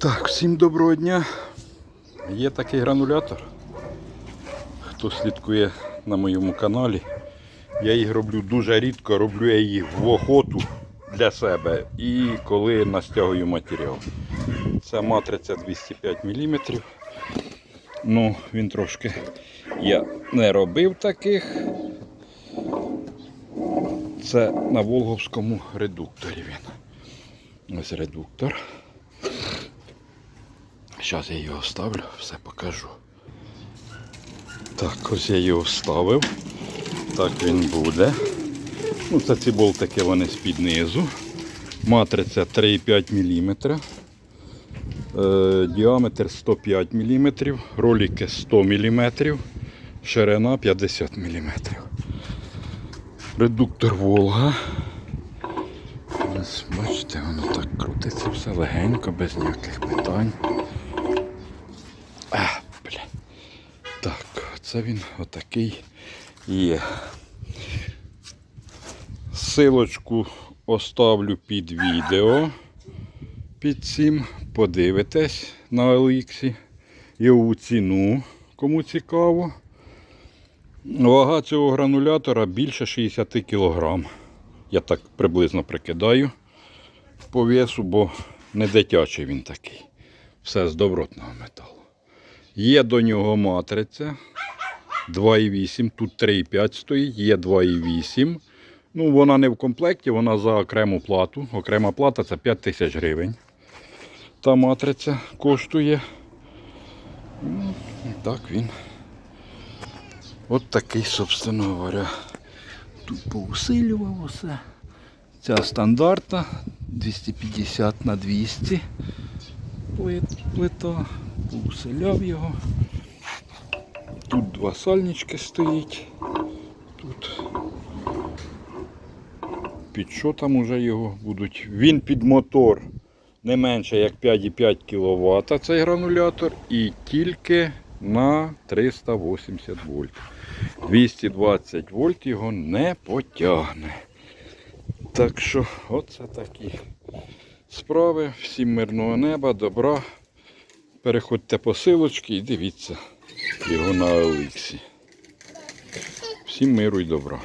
Так, всім доброго дня. Є такий гранулятор. Хто слідкує на моєму каналі. Я їх роблю дуже рідко, роблю я їх в охоту для себе і коли настягую матеріал. Це матриця 205 мм. Ну, він трошки я не робив таких. Це на Волговському редукторі він. Ось редуктор. Зараз я його ставлю, все покажу. Так, ось я його вставив. Так він буде. Ну, це ці болтики вони з-під низу. Матриця 3,5 мм. Е, діаметр 105 мм, ролики 100 мм, ширина 50 мм. Редуктор Волга. Ось, бачите, воно так крутиться все легенько, без ніяких питань. Це він отакий є. Силочку оставлю під відео. Під цим подивитесь на Еліксі. Його ціну, кому цікаво. Вага цього гранулятора більше 60 кг. Я так приблизно прикидаю по весу, бо не дитячий він такий. Все з добротного металу. Є до нього матриця 2,8, тут 3,5 стоїть, є 2,8. Ну, вона не в комплекті, вона за окрему плату. Окрема плата це 5 тисяч гривень. Та матриця коштує. Ну, так він. От такий, собственно говоря. Тут поусилював усе. Ця стандартна 250 на 200 плит- плита. Поусиляв його. Тут два сальнички стоїть. Тут під що там уже його будуть. Він під мотор не менше як 5,5 кВт цей гранулятор і тільки на 380 вольт. 220 вольт його не потягне. Так що, оце такі справи. Всім мирного неба, добра. Переходьте по силочці і дивіться його на Еліксі. Всім миру і добра.